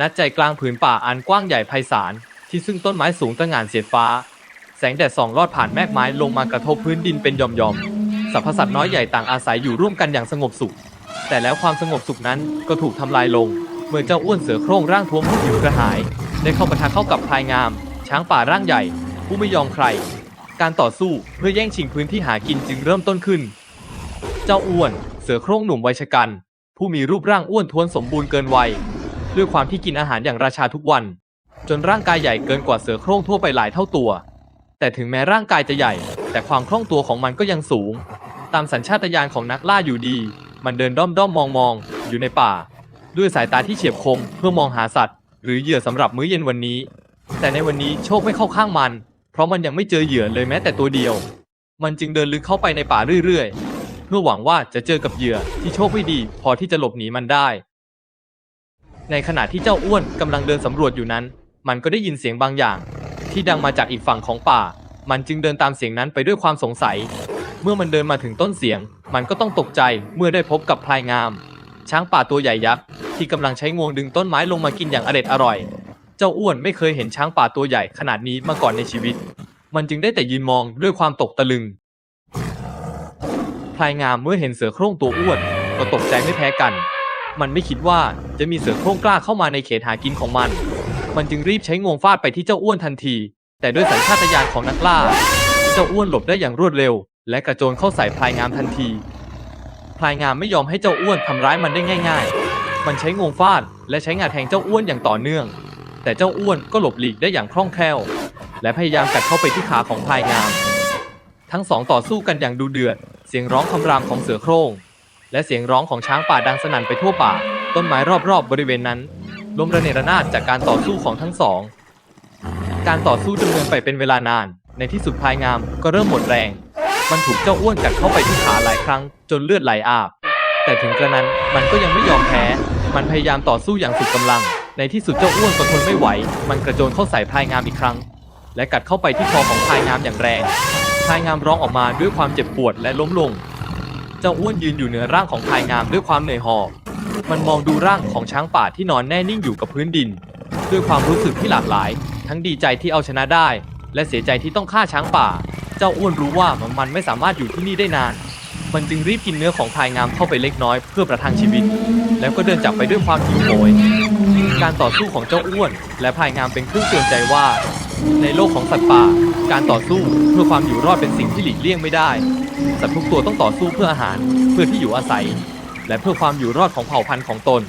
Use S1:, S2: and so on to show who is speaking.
S1: ณใจกลางผืนป่าอันกว้างใหญ่ไพศาลที่ซึ่งต้นไม้สูงตระหง่านเสียดฟ้า แสงแดดส่องลอดผ่านแมกไม้ลงมากระทบพื้นดินเป็นหย่อมๆสรรพสัตว์น้อยใหญ่ต่างอาศัยอยู่ร่วมกันอย่างสงบสุข แต่แล้วความสงบสุขนั้นก็ถูกทำลายลง เมื่อเจ้าอ้วนเสือโคร่งร่างท้วมผู้ผิวกระหาย ได้เข้าปะทะเข้ากับพลายงาม ช้างป่าร่างใหญ่ ผู้ไม่ยอมใคร การต่อสู้เพื่อแย่งชิงพื้นที่หากินจึงเริ่มต้นขึ้น เจ้าอ้วน เสือโคร่งหนุ่มวัยชะกัน ผู้มีรูปร่างอ้วนท้วนสมบูรณ์เกินวัย ด้วยความที่กินอาหารอย่างราชาทุกวัน จนร่างกายใหญ่เกินกว่าเสือโคร่งทั่วไปหลายเท่าตัว แต่ถึงแม้ร่างกายจะใหญ่ แต่ความคล่องตัวของมันก็ยังสูง ตามสัญชาตญาณของนักล่าอยู่ดี มันเดินด้อมด้อมมองมองอยู่ในป่า ด้วยสายตาที่เฉียบคมเพื่อมองหาสัตว์ หรือเหยื่อสำหรับมื้อเย็นวันนี้ แต่ในวันนี้โชคไม่เข้าข้างมัน เพราะมันยังไม่เจอเหยื่อเลยแม้แต่ตัวเดียว มันจึงเดินลึกเข้าไปในป่าเรื่อยๆเพื่อหวังว่าจะเจอกับเหยื่อที่โชคไม่ดี พอที่จะหลบหนีมันได้ ในขณะที่เจ้าอ้วนกำลังเดินสำรวจอยู่นั้น มันก็ได้ยินเสียงบางอย่าง ที่ดังมาจากอีกฝั่งของป่า มันจึงเดินตามเสียงนั้นไปด้วยความสงสัย เมื่อมันเดินมาถึงต้นเสียง มันก็ต้องตกใจเมื่อได้พบกับพลายงาม ช้างป่าตัวใหญ่ยักษ์ที่กำลังใช้งวงดึงต้นไม้ลงมากินอย่างอร็ดอร่อย เจ้าอ้วนไม่เคยเห็นช้างป่าตัวใหญ่ขนาดนี้มาก่อนในชีวิต มันจึงได้แต่ยืนมองด้วยความตกตะลึงพลายงามเมื่อเห็นเสือโคร่งตัวอ้วนก็ตกใจไม่แพ้กัน มันไม่คิดว่าจะมีเสือโคร่งกล้าเข้ามาในเขตหากินของมัน มันจึงรีบใช้งวงฟาดไปที่เจ้าอ้วนทันที แต่ด้วยสัญชาตญาณของนักล่า เจ้าอ้วนหลบได้อย่างรวดเร็ว และกระโจนเข้าใส่พลายงามทันที พลายงามไม่ยอมให้เจ้าอ้วนทำร้ายมันได้ง่าย ๆ มันใช้งวงฟาดและใช้งาแทงเจ้าอ้วนอย่างต่อเนื่อง แต่เจ้าอ้วนก็หลบหลีกได้อย่างคล่องแคล่ว และพยายามกัดเข้าไปที่ขาของพลายงาม ทั้งสองต่อสู้กันอย่างดูเดือด เสียงร้องคำรามของเสือโคร่ง และเสียงร้องของช้างป่าดังสนั่นไปทั่วป่า ต้นไม้รอบๆบริเวณนั้นล้มระเนระนาดจากการต่อสู้ของทั้งสอง การต่อสู้ดำเนินไปเป็นเวลานาน ในที่สุดพายงามก็เริ่มหมดแรง มันถูกเจ้าอ้วนกัดเข้าไปที่ขาหลายครั้ง จนเลือดไหลอาบ แต่ถึงกระนั้นมันก็ยังไม่ยอมแพ้ มันพยายามต่อสู้อย่างสุดกำลัง ในที่สุดเจ้าอ้วนก็ทนไม่ไหว มันกระโจนเข้าใส่พายงามอีกครั้ง และกัดเข้าไปที่คอของพายงามอย่างแรง พายงามร้องออกมาด้วยความเจ็บปวดและล้มลง เจ้าอ้วนยืนอยู่เหนือร่างของพายงามด้วยความเหนื่อยหอบ มันมองดูร่างของช้างป่าที่นอนแน่นิ่งอยู่กับพื้นดิน ด้วยความรู้สึกที่หลากหลาย ทั้งดีใจที่เอาชนะได้ และเสียใจที่ต้องฆ่าช้างป่า เจ้าอ้วนรู้ว่ามันไม่สามารถอยู่ที่นี่ได้นาน มันจึงรีบกินเนื้อของพายงามเข้าไปเล็กน้อยเพื่อประทังชีวิต แล้วก็เดินจากไปด้วยความหิวโหยการต่อสู้ของเจ้าอ้วน และพายงามเป็นเครื่องเตือนใจว่า ในโลกของสัตว์ป่า การต่อสู้เพื่อความอยู่รอดเป็นสิ่งที่หลีกเลี่ยงไม่ได้ สัตว์ทุกตัวต้องต่อสู้เพื่ออาหาร เพื่อที่อยู่อาศัย และเพื่อความอยู่รอดของเผ่าพันธุ์ของตน